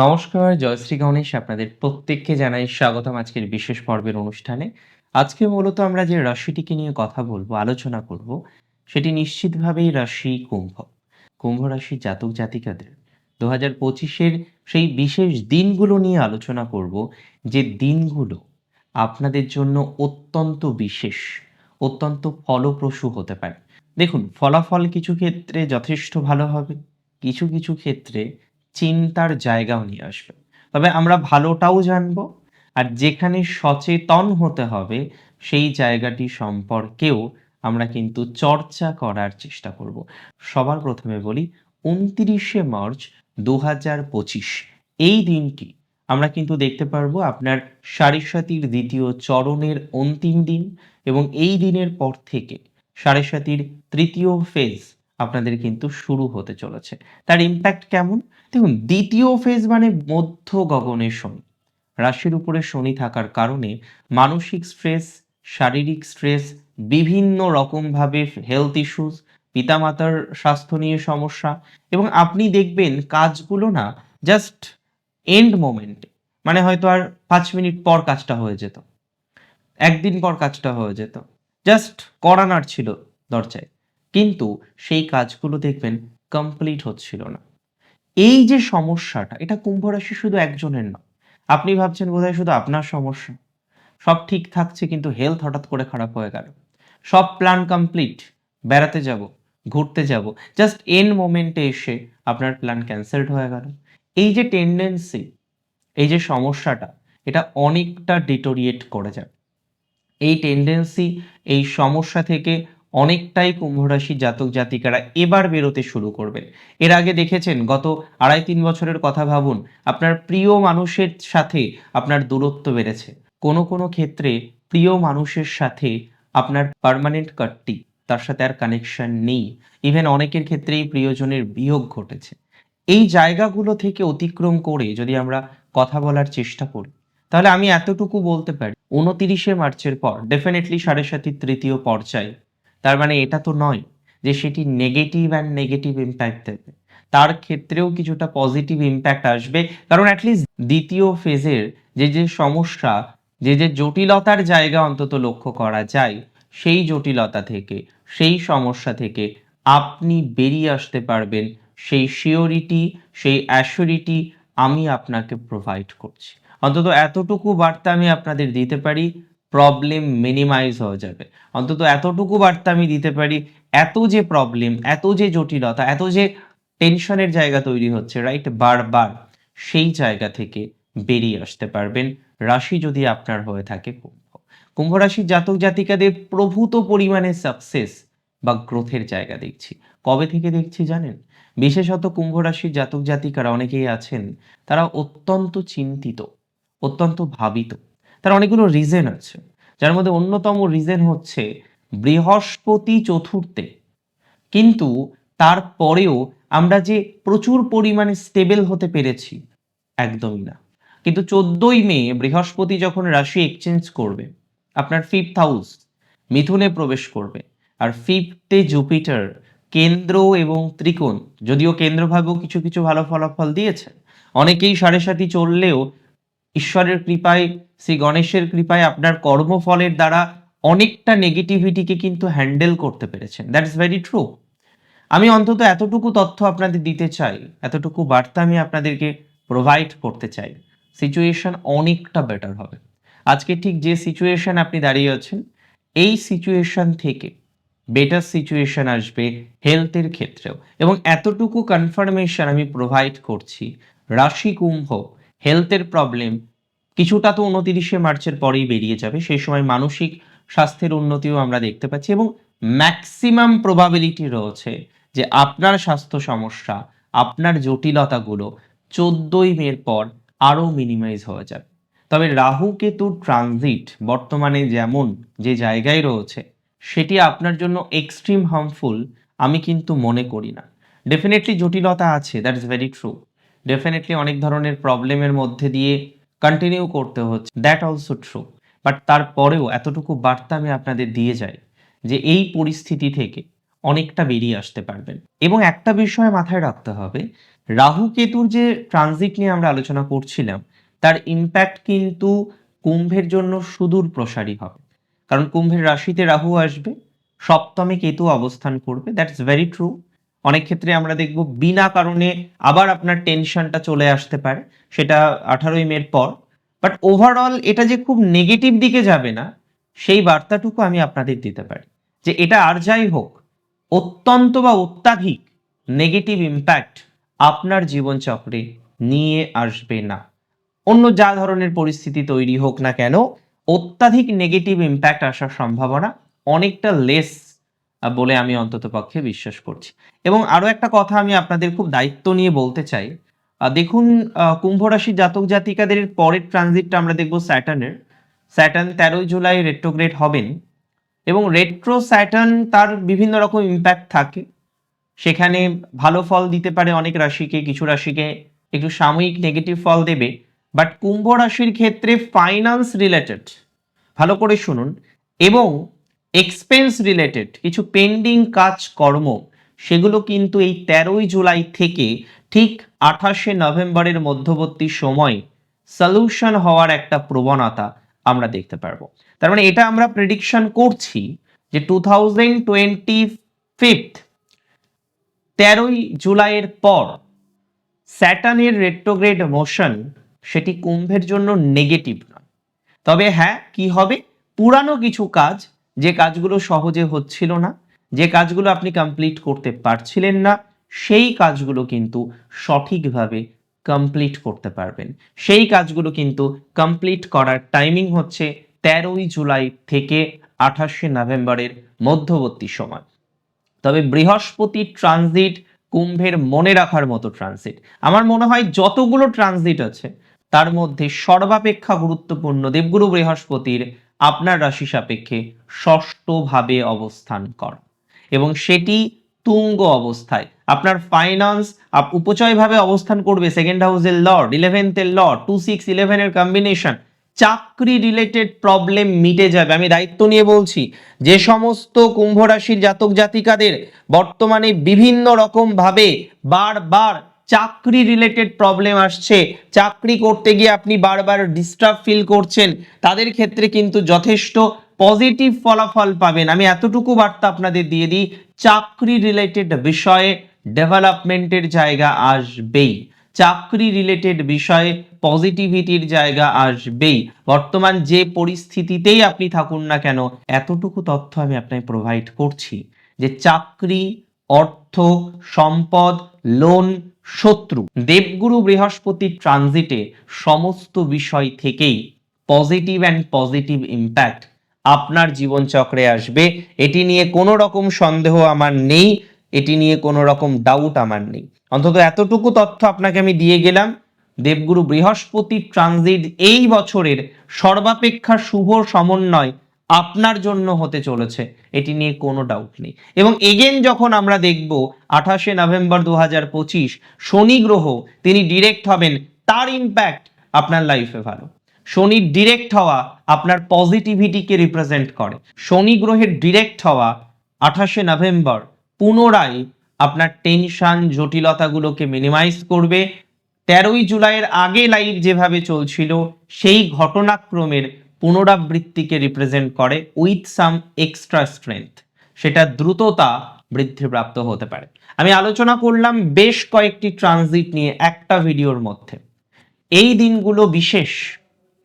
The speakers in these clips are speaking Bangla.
নমস্কার জয়শ্রী গণেশ আপনাদের প্রত্যেককে জানাই স্বাগতম আজকের বিশেষ পর্বের অনুষ্ঠানে। আজকে মূলত আমরা যে রাশিটিকে নিয়ে কথা বলব, আলোচনা করব, সেটি নিশ্চিতভাবেই রাশি কুম্ভ। কুম্ভ রাশি জাতক জাতিকাদের। দু হাজার পঁচিশের সেই বিশেষ দিনগুলো নিয়ে আলোচনা করব, যে দিনগুলো আপনাদের জন্য অত্যন্ত বিশেষ, অত্যন্ত ফলপ্রসূ হতে পারে। দেখুন, ফলাফল কিছু ক্ষেত্রে যথেষ্ট ভালো হবে, কিছু কিছু ক্ষেত্রে চিন্তার জায়গাও নিয়ে আসবে। তবে আমরা ভালোটাও জানব আর যেখানে সচেতন হতে হবে সেই জায়গাটি সম্পর্কেও আমরা কিন্তু চর্চা করার চেষ্টা করব। সবার প্রথমে বলি, উনত্রিশে মার্চ দু হাজার পঁচিশ, এই দিনটি আমরা কিন্তু দেখতে পারব আপনার সারিসাতির দ্বিতীয় চরণের অন্তিম দিন এবং এই দিনের পর থেকে সারিসাতির তৃতীয় ফেজ আপনাদের কিন্তু শুরু হতে চলেছে। তার ইম্প্যাক্ট কেমন? দেখুন, দ্বিতীয় ফেজ মানে মধ্য গগনের শনি। রাশির উপরে শনি থাকার কারণে মানসিক স্ট্রেস শারীরিক স্ট্রেস বিভিন্ন রকমভাবে হেলথ ইস্যুস পিতামাতার স্বাস্থ্য নিয়ে সমস্যা এবং আপনি দেখবেন কাজগুলো না জাস্ট এন্ড মোমেন্টে মানে হয়তো আর পাঁচ মিনিট পর কাজটা হয়ে যেত। একদিন পর কাজটা হয়ে যেত। জাস্ট করানার ছিল দরজায়। কিন্তু সেই কাজগুলো দেখবেন কমপ্লিট হচ্ছিল না। এই যে সমস্যাটা, এটা কুম্ভ রাশি শুধু একজনের না, আপনি ভাবছেন বোধহয় শুধু আপনার সমস্যা। সব ঠিক থাকছে কিন্তু হেলথ হঠাৎ করে খারাপ হয়ে গেল। সব প্ল্যান কমপ্লিট বেড়াতে যাব, ঘুরতে যাব জাস্ট এন মোমেন্টে এসে আপনার প্ল্যান ক্যান্সেলড হয়ে গেল। এই যে টেন্ডেন্সি এই যে সমস্যাটা, এটা অনেকটা ডিটোরিয়েট করে যায়। এই টেন্ডেন্সি এই সমস্যা থেকে অনেকটাই কুম্ভ কুম্ভরাশি জাতক জাতিকারা এবার বেরোতে শুরু করবেন। এর আগে দেখেছেন, গত আড়াই তিন বছরের কথা ভাবুন, আপনার প্রিয় মানুষের সাথে আপনার দূরত্ব বেড়েছে। কোনো কোনো ক্ষেত্রে প্রিয় মানুষের সাথে আপনার পার্মানেন্ট কাটটি, তার সাথে আর কানেকশন নেই। ইভেন অনেকের ক্ষেত্রেই প্রিয়জনের বিয়োগ ঘটেছে। এই জায়গাগুলো থেকে অতিক্রম করে যদি আমরা কথা বলার চেষ্টা করি, তাহলে আমি এতটুকু বলতে পারি উনতিরিশে মার্চের পর ডেফিনেটলি সাড়ে সাতির তৃতীয় পর্যায়ে তার মানে এটা তো নয় যে সেটি নেগেটিভ অ্যান্ড নেগেটিভ ইম্প্যাক্ট দেবে। তার ক্ষেত্রেও কিছুটা পজিটিভ ইম্প্যাক্ট আসবে। কারণ অ্যাটলিস্ট দ্বিতীয় ফেজের যে যে সমস্যা, যে যে জটিলতার জায়গা অন্তত লক্ষ্য করা যায়, সেই জটিলতা থেকে, সেই সমস্যা থেকে আপনি বেরিয়ে আসতে পারবেন। সেই শিওরিটি সেই অ্যাসিওরিটি আমি আপনাকে প্রোভাইড করছি। অন্তত এতটুকু বার্তা আমি আপনাদের দিতে পারি। প্রবলেম মিনিমাইজ হয়ে যাবে। অন্তত এতটুকু বার্তা আমি দিতে পারি, এত যে প্রবলেম এত যে জটিলতা, এত যে টেনশনের জায়গা তৈরি হচ্ছে রাইট বারবার সেই জায়গা থেকে বেরিয়ে আসতে পারবেন। রাশি যদি আপনার হয়ে থাকে কুম্ভ। কুম্ভ রাশির জাতক জাতিকাদের প্রভূত পরিমাণে সাকসেস বা গ্রোথের জায়গা দেখছি। কবে থেকে দেখছি জানেন? বিশেষত কুম্ভ রাশির জাতক জাতিকারা অনেকেই আছেন, তারা অত্যন্ত চিন্তিত, অত্যন্ত ভাবিত তার অনেকগুলো রিজেন আছে। যার মধ্যে অন্যতম রিজেন হচ্ছে বৃহস্পতি চতুর্থে। কিন্তু তারপরেও আমরা যে প্রচুর পরিমাণে স্টেবল হতে পেরেছি, একদমই না। কিন্তু চোদ্দই মে বৃহস্পতি যখন রাশি এক্সচেঞ্জ করবে, আপনার ফিফথ হাউস মিথুনে প্রবেশ করবে। আর ফিফথে জুপিটার কেন্দ্র এবং ত্রিকোণ, যদিও কেন্দ্রভাবেও কিছু কিছু ভালো ফলাফল দিয়েছে। অনেকেই সাড়ে সাথী চললেও ঈশ্বরের কৃপায়, শ্রী গণেশের কৃপায় আপনার কর্মফলের দ্বারা অনেকটা নেগেটিভিটিকে কিন্তু হ্যান্ডেল করতে পেরেছেন। দ্যাট ইজ ভেরি ট্রু আমি অন্তত এতটুকু তথ্য আপনাদের দিতে চাই, এতটুকু বার্তা আমি আপনাদেরকে প্রোভাইড করতে চাই। সিচুয়েশন অনেকটা বেটার হবে। আজকে ঠিক যে সিচুয়েশন আপনি দাঁড়িয়ে আছেন, এই সিচুয়েশন থেকে বেটার সিচুয়েশন আসবে হেলথের ক্ষেত্রেও। এবং এতটুকু কনফার্মেশন আমি প্রোভাইড করছি, রাশি কুম্ভ হেলথের প্রবলেম কিছুটা তো উনতিরিশে মার্চের পরেই বেরিয়ে যাবে। সেই সময় মানসিক স্বাস্থ্যের উন্নতিও আমরা দেখতে পাচ্ছি এবং ম্যাক্সিমাম প্রবাবিলিটি রয়েছে যে আপনার স্বাস্থ্য সমস্যা, আপনার জটিলতাগুলো চোদ্দই মের পর আরও মিনিমাইজ হয়ে যাবে। তবে রাহু কেতুর ট্রানজিট বর্তমানে যেমন যে জায়গায় রয়েছে, সেটি আপনার জন্য এক্সট্রিম হার্মফুল আমি কিন্তু মনে করি না। ডেফিনেটলি জটিলতা আছে that is very true definitely অনেক ধরনের প্রবলেমের মধ্যে দিয়ে কন্টিনিউ করতে হচ্ছে। দ্যাট অলসো ট্রু বাট তারপরেও এতটুকু বার্তা আমি আপনাদের দিয়ে যাই যে এই পরিস্থিতি থেকে অনেকটা বেরিয়ে আসতে পারবেন। এবং একটা বিষয় মাথায় রাখতে হবে, রাহু কেতুর যে ট্রানজিট নিয়ে আমরা আলোচনা করছিলাম, তার ইম্প্যাক্ট কিন্তু কুম্ভের জন্য সুদূর প্রসারী হবে। কারণ কুম্ভের রাশিতে রাহু আসবে, সপ্তমে কেতু অবস্থান করবে দ্যাটস ভেরি ট্রু অনেক ক্ষেত্রে আমরা দেখব বিনা কারণে আবার আপনার টেনশনটা চলে আসতে পারে, সেটা আঠারোই মের পর। বাট ওভারঅল এটা যে খুব নেগেটিভ দিকে যাবে না, সেই বার্তাটুকু আমি আপনাদের দিতে পারি, যে এটা আর যাই হোক, অত্যন্ত বা অত্যাধিক নেগেটিভ ইম্প্যাক্ট আপনার জীবনচক্রে নিয়ে আসবে না। অন্য যা ধরনের পরিস্থিতি তৈরি হোক না কেন, অত্যাধিক নেগেটিভ ইম্প্যাক্ট আসার সম্ভাবনা অনেকটা লেস বলে আমি অন্তত পক্ষে বিশ্বাস করছি। এবং আরও একটা কথা আমি আপনাদের খুব দায়িত্ব নিয়ে বলতে চাই। দেখুন কুম্ভ রাশি জাতক জাতিকাদের পরের ট্রানজিটটা আমরা দেখব স্যাটার্নের স্যাটার্ন তেরোই জুলাই রেট্রোগ্রেড হবেন এবং রেট্রো স্যাটার্ন তার বিভিন্ন রকম ইম্প্যাক্ট থাকে। সেখানে ভালো ফল দিতে পারে অনেক রাশিকে, কিছু রাশিকে, একটু সাময়িক নেগেটিভ ফল দেবে। বাট কুম্ভ রাশির ক্ষেত্রে ফাইন্যান্স রিলেটেড ভালো করে শুনুন। এবং এক্সপেন্স রিলেটেড কিছু পেন্ডিং কাজ কর্ম, সেগুলো কিন্তু এই তেরোই জুলাই থেকে ঠিক আঠাশে নভেম্বরের মধ্যবর্তী সময় সলিউশন হওয়ার একটা প্রবণতা আমরা দেখতে পারব। তার মানে এটা আমরা প্রেডিকশন করছি যে টু থাউজেন্ড টোয়েন্টি ফিফথ তেরোই জুলাইয়ের পর স্যাটার্নের রেট্রোগ্রেড মোশন সেটি কুম্ভের জন্য নেগেটিভ নয়। তবে হ্যাঁ কি হবে? পুরানো কিছু কাজ যে কাজগুলো সহজে হচ্ছিল না, যে কাজগুলো আপনি কমপ্লিট করতে পারছিলেন না, সেই কাজগুলো কিন্তু সঠিকভাবে কমপ্লিট করতে পারবেন। সেই কাজগুলো কিন্তু কমপ্লিট করার টাইমিং হচ্ছে তেরোই জুলাই থেকে আঠাশে নভেম্বরের মধ্যবর্তী সময়। তবে বৃহস্পতি ট্রানজিট কুম্ভের মনে রাখার মতো ট্রানজিট আমার মনে হয় যতগুলো ট্রানজিট আছে, তার মধ্যে সর্বাপেক্ষা গুরুত্বপূর্ণ দেবগুরু বৃহস্পতির আপনার রাশি সাপেক্ষে ষষ্ঠভাবে অবস্থান করা। এবং সেটি তুঙ্গ অবস্থায়। আপনার ফাইন্যান্স উপচয়ভাবে অবস্থান করবে। সেকেন্ড হাউসের লর্ড ইলেভেন্থের লর্ড টু সিক্স ইলেভেনের কম্বিনেশন চাকরি রিলেটেড প্রবলেম মিটে যাবে। আমি দায়িত্ব নিয়ে বলছি, যে সমস্ত কুম্ভ রাশির জাতক জাতিকাদের বর্তমানে বিভিন্ন রকম ভাবে বারবার চাকরি রিলেটেড প্রবলেম আসছে। চাকরি করতে গিয়ে আপনি বারবার ডিস্টার্ব ফিল করছেন। তাদের ক্ষেত্রে কিন্তু যথেষ্ট পজিটিভ ফলাফল পাবেন। আমি এতটুকু বার্তা আপনাদের দিয়ে দিই, চাকরি রিলেটেড বিষয়ে ডেভেলপমেন্টের জায়গা আসবেই। চাকরি রিলেটেড বিষয়ে পজিটিভিটির জায়গা আসবেই। বর্তমান যে পরিস্থিতিতেই আপনি থাকুন না কেন, এতটুকু তথ্য আমি আপনাকে প্রোভাইড করছি যে চাকরি, অর্থ, সম্পদ লোন শত্রু। দেবগুরু বৃহস্পতি ট্রানজিটে সমস্ত বিষয় থেকেই পজিটিভ অ্যান্ড পজিটিভ ইম্প্যাক্ট আপনার জীবনচক্রে আসবে। এটি নিয়ে কোনো রকম সন্দেহ আমার নেই, এটি নিয়ে কোনো রকম ডাউট আমার নেই। অন্তত এতটুকু তথ্য আপনাকে আমি দিয়ে গেলাম, দেবগুরু বৃহস্পতি ট্রানজিট এই বছরের সর্বাপেক্ষা শুভ সমন্বয় আপনার জন্য হতে চলেছে, এটি নিয়ে কোনো ডাউট নেই। এবং এগেন যখন আমরা দেখব আঠাশে নভেম্বর দু হাজার পঁচিশ, শনি গ্রহ, তিনি ডিরেক্ট হবেন, তার ইম্প্যাক্ট আপনার লাইফে ভালো। শনির ডিরেক্ট হওয়া আপনার পজিটিভিটিকে রিপ্রেজেন্ট করে। শনি গ্রহের ডিরেক্ট হওয়া আঠাশে নভেম্বর পুনরায় আপনার টেনশন জটিলতাগুলোকে মিনিমাইজ করবে। তেরোই জুলাইয়ের আগে লাইফ যেভাবে চলছিল, সেই ঘটনাক্রমের পুনরাবৃত্তিকে রিপ্রেজেন্ট করে উইথ সাম এক্সট্রা স্ট্রেংথ সেটা দ্রুততা বৃদ্ধিপ্রাপ্ত হতে পারে। আমি আলোচনা করলাম বেশ কয়েকটি ট্রানজিট নিয়ে একটা ভিডিওর মধ্যে। এই দিনগুলো বিশেষ,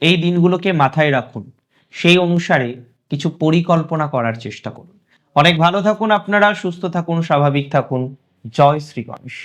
এই দিনগুলোকে মাথায় রাখুন। সেই অনুসারে কিছু পরিকল্পনা করার চেষ্টা করুন। অনেক ভালো থাকুন আপনারা, সুস্থ থাকুন, স্বাভাবিক থাকুন। জয় শ্রী গণেশ।